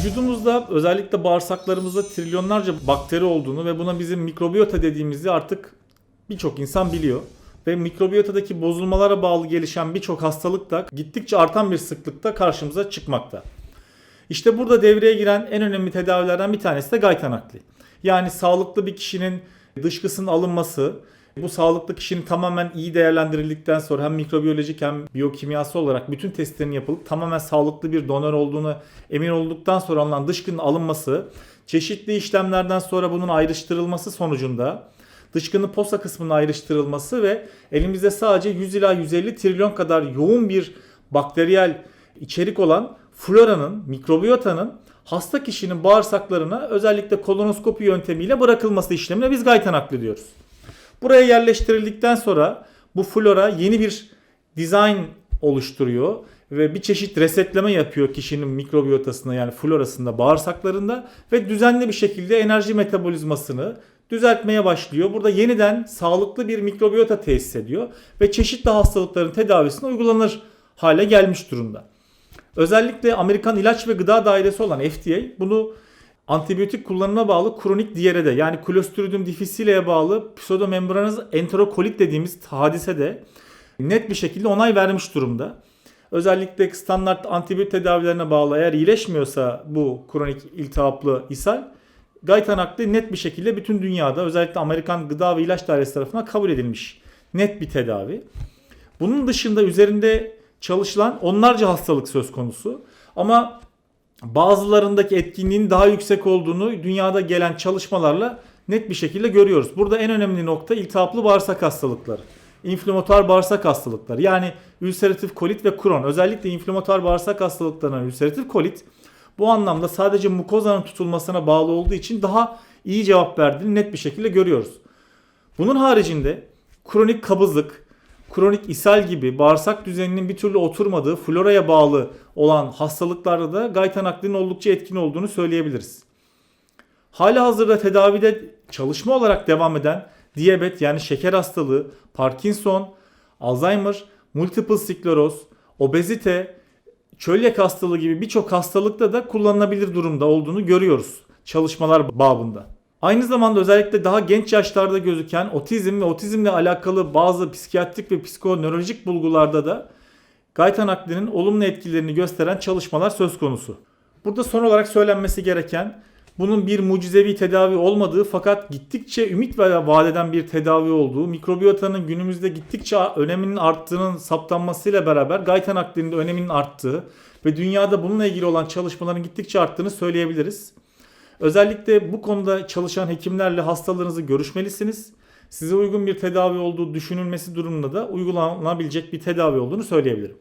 Vücudumuzda özellikle bağırsaklarımızda trilyonlarca bakteri olduğunu ve buna bizim mikrobiyota dediğimizi artık birçok insan biliyor. Ve mikrobiyotadaki bozulmalara bağlı gelişen birçok hastalık da gittikçe artan bir sıklıkta karşımıza çıkmakta. İşte burada devreye giren en önemli tedavilerden bir tanesi de gayta nakli. Yani sağlıklı bir kişinin dışkısının alınması, bu sağlıklı kişinin tamamen iyi değerlendirildikten sonra hem mikrobiyolojik hem biyokimyası olarak bütün testlerin yapılıp tamamen sağlıklı bir donör olduğunu emin olduktan sonra alınan dışkının alınması, çeşitli işlemlerden sonra bunun ayrıştırılması sonucunda dışkının posa kısmının ayrıştırılması ve elimizde sadece 100 ila 150 trilyon kadar yoğun bir bakteriyel içerik olan floranın, mikrobiyotanın hasta kişinin bağırsaklarına özellikle kolonoskopi yöntemiyle bırakılması işlemine biz gayta nakli diyoruz. Buraya yerleştirildikten sonra bu flora yeni bir dizayn oluşturuyor ve bir çeşit resetleme yapıyor kişinin mikrobiyotasında yani florasında, bağırsaklarında ve düzenli bir şekilde enerji metabolizmasını düzeltmeye başlıyor. Burada yeniden sağlıklı bir mikrobiyota tesis ediyor ve çeşitli hastalıkların tedavisine uygulanır hale gelmiş durumda. Özellikle Amerikan İlaç ve Gıda Dairesi olan FDA bunu antibiyotik kullanımına bağlı kronik diyarede yani Clostridium difficile'ye bağlı pseudomembranöz enterokolit dediğimiz hadise de net bir şekilde onay vermiş durumda. Özellikle standart antibiyotik tedavilerine bağlı eğer iyileşmiyorsa bu kronik iltihaplı ishal gayta nakli net bir şekilde bütün dünyada özellikle Amerikan Gıda ve İlaç Dairesi tarafından kabul edilmiş net bir tedavi. Bunun dışında üzerinde çalışılan onlarca hastalık söz konusu. Ama bazılarındaki etkinliğin daha yüksek olduğunu dünyada gelen çalışmalarla net bir şekilde görüyoruz. Burada en önemli nokta iltihaplı bağırsak hastalıkları. İnflamatuar bağırsak hastalıkları yani ülseratif kolit ve Crohn. Özellikle inflamatuar bağırsak hastalıklarına ülseratif kolit bu anlamda sadece mukozanın tutulmasına bağlı olduğu için daha iyi cevap verdiğini net bir şekilde görüyoruz. Bunun haricinde kronik kabızlık, kronik ishal gibi bağırsak düzeninin bir türlü oturmadığı floraya bağlı olan hastalıklarda da gayta naklinin oldukça etkin olduğunu söyleyebiliriz. Hala hazırda tedavide çalışma olarak devam eden diyabet yani şeker hastalığı, Parkinson, Alzheimer, multiple skleroz, obezite, çölyak hastalığı gibi birçok hastalıkta da kullanılabilir durumda olduğunu görüyoruz çalışmalar babında. Aynı zamanda özellikle daha genç yaşlarda gözüken otizm ve otizmle alakalı bazı psikiyatrik ve psikonörolojik bulgularda da gayta naklinin olumlu etkilerini gösteren çalışmalar söz konusu. Burada son olarak söylenmesi gereken bunun bir mucizevi tedavi olmadığı fakat gittikçe ümit vaat eden bir tedavi olduğu, mikrobiyotanın günümüzde gittikçe öneminin arttığının saptanmasıyla beraber gayta naklinin de öneminin arttığı ve dünyada bununla ilgili olan çalışmaların gittikçe arttığını söyleyebiliriz. Özellikle bu konuda çalışan hekimlerle hastalarınızı görüşmelisiniz. Size uygun bir tedavi olduğu düşünülmesi durumunda da uygulanabilecek bir tedavi olduğunu söyleyebilirim.